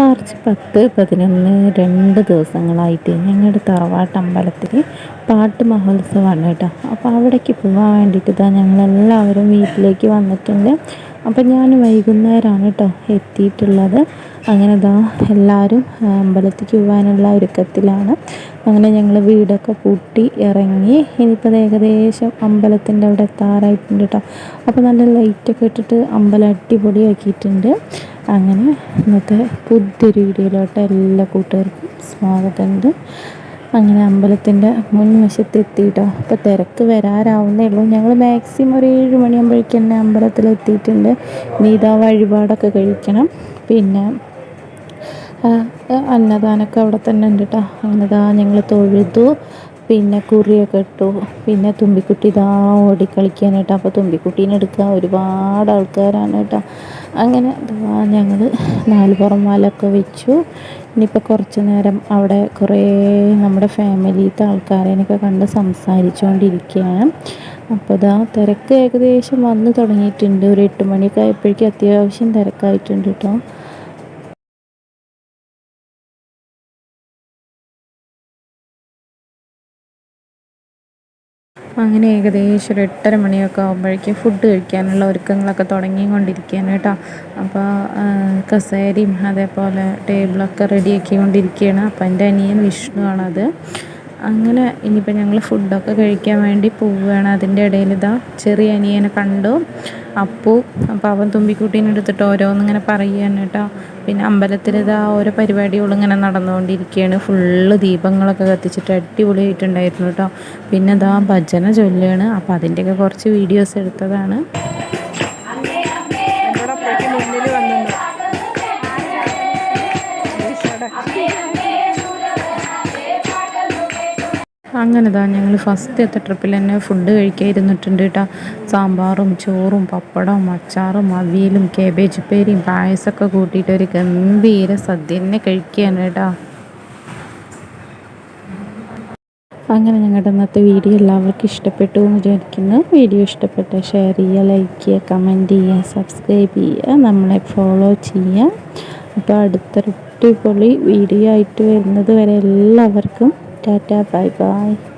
March പത്ത് പതിനൊന്ന് രണ്ട് ദിവസങ്ങളായിട്ട് ഞങ്ങളുടെ തറവാട്ട് അമ്പലത്തിൽ പാട്ട് മഹോത്സവമാണ് കേട്ടോ. അപ്പോൾ അവിടേക്ക് പോകാൻ വേണ്ടിയിട്ട് ഇതാ ഞങ്ങളെല്ലാവരും വീട്ടിലേക്ക് വന്നിട്ടുണ്ട്. അപ്പം ഞാൻ വൈകുന്നേരമാണ് കേട്ടോ എത്തിയിട്ടുള്ളത്. അങ്ങനെ ഇതാ എല്ലാവരും അമ്പലത്തിലേക്ക് പോകാനുള്ള ഒരുക്കത്തിലാണ്. അങ്ങനെ ഞങ്ങൾ വീടൊക്കെ പൂട്ടി ഇറങ്ങി. ഇനിയിപ്പോൾ ഏകദേശം അമ്പലത്തിന്റെ അവിടെ എത്താറായിട്ടുണ്ട് കേട്ടോ അപ്പോൾ നല്ല ലൈറ്റൊക്കെ ഇട്ടിട്ട് അമ്പലം അടിപൊളിയാക്കിയിട്ടുണ്ട്. അങ്ങനെ ഇന്നത്തെ പുതിയൊരു വീഡിയോയിലോട്ട് എല്ലാ കൂട്ടുകാർക്കും സ്വാഗതമുണ്ട്. അങ്ങനെ അമ്പലത്തിന്റെ മുൻവശത്ത് എത്തിയിട്ടോ അപ്പോൾ തിരക്ക് വരാറാവുന്നേ ഉള്ളൂ. ഞങ്ങൾ മാക്സിമം ഒരു ഏഴ് മണിയാകുമ്പോഴേക്കും തന്നെ അമ്പലത്തിലെത്തിയിട്ടുണ്ട് നീതാ വഴിപാടൊക്കെ കഴിക്കണം. പിന്നെ അന്നദാനമൊക്കെ അവിടെ തന്നെ ഉണ്ട് കേട്ടോ അന്നദാനം ഞങ്ങൾ തൊഴുതു. പിന്നെ കുറിയൊക്കെ ഇട്ടു. പിന്നെ തുമ്പിക്കുട്ടി ഇതാ ഓടിക്കളിക്കാനായിട്ട്. അപ്പോൾ തുമ്പിക്കുട്ടീനെ എടുക്കാൻ ഒരുപാട് ആൾക്കാരാണ് കേട്ടോ. അങ്ങനെ ഞങ്ങൾ നാലുപുറം മാലൊക്കെ വെച്ചു. ഇനിയിപ്പോൾ കുറച്ച് നേരം അവിടെ കുറേ നമ്മുടെ ഫാമിലിയിലത്തെ ആൾക്കാരെയൊക്കെ കണ്ട് സംസാരിച്ചുകൊണ്ടിരിക്കുകയാണ് അപ്പോൾ ഇതാ തിരക്ക് ഏകദേശം വന്ന് തുടങ്ങിയിട്ടുണ്ട്. ഒരു എട്ട് മണിയൊക്കെ ആയപ്പോഴേക്കും അത്യാവശ്യം തിരക്കായിട്ടുണ്ട് കേട്ടോ. അങ്ങനെ ഏകദേശം ഒരു എട്ടര മണിയൊക്കെ ആകുമ്പോഴേക്കും ഫുഡ് കഴിക്കാനുള്ള ഒരുക്കങ്ങളൊക്കെ തുടങ്ങിക്കൊണ്ടിരിക്കുകയാണ് കേട്ടോ. അപ്പോൾ കസേരയും അതേപോലെ ടേബിളൊക്കെ റെഡിയാക്കിക്കൊണ്ടിരിക്കുകയാണ് അപ്പോൾ എന്റെ അനിയൻ വിഷ്ണുവാണത് അങ്ങനെ ഇനിയിപ്പോൾ ഞങ്ങൾ ഫുഡൊക്കെ കഴിക്കാൻ വേണ്ടി പോവുകയാണ്. അതിന്റെ ഇടയിൽ ഇതാ ചെറിയ അനിയനെ കണ്ടു. അപ്പു അപ്പോൾ അവൻ തുമ്പിക്കുട്ടീനെ എടുത്തിട്ട് ഓരോന്നിങ്ങനെ പറയുകയാണ് കേട്ടോ. പിന്നെ അമ്പലത്തിൽ ഇതാ ഓരോ പരിപാടികളും ഇങ്ങനെ നടന്നുകൊണ്ടിരിക്കുകയാണ്. ഫുള്ള് ദീപങ്ങളൊക്കെ കത്തിച്ചിട്ട് അടിപൊളിയായിട്ടുണ്ടായിരുന്നു കേട്ടോ. പിന്നെ ഇതാ ഭജന ചൊല്ലുകയാണ്. അപ്പോൾ അതിന്റെയൊക്കെ കുറച്ച് വീഡിയോസ് എടുത്തതാണ്. അങ്ങനെ താ ഞങ്ങൾ ഫസ്റ്റത്തെ ട്രിപ്പിൽ തന്നെ ഫുഡ് കഴിക്കാതിരുന്നിട്ടുണ്ട് കേട്ടോ സാമ്പാറും ചോറും പപ്പടവും അച്ചാറും അവിയലും കേബേജ് പേരിയും പായസമൊക്കെ കൂട്ടിയിട്ട് ഒരു ഗംഭീര സദ്യ തന്നെ കഴിക്കുകയാണ് കേട്ടോ അങ്ങനെ ഞങ്ങളുടെ ഇന്നത്തെ വീഡിയോ എല്ലാവർക്കും ഇഷ്ടപ്പെട്ടു എന്ന് വിചാരിക്കുന്നു. വീഡിയോ ഇഷ്ടപ്പെട്ട ഷെയർ ചെയ്യുക ലൈക്ക് ചെയ്യുക കമന്റ് ചെയ്യുക സബ്സ്ക്രൈബ് ചെയ്യുക നമ്മളെ ഫോളോ ചെയ്യുക. അപ്പോൾ അടുത്തൊരു അടിപൊളി വീഡിയോ ആയിട്ട് വരുന്നത് വരെ എല്ലാവർക്കും Tata, bye bye.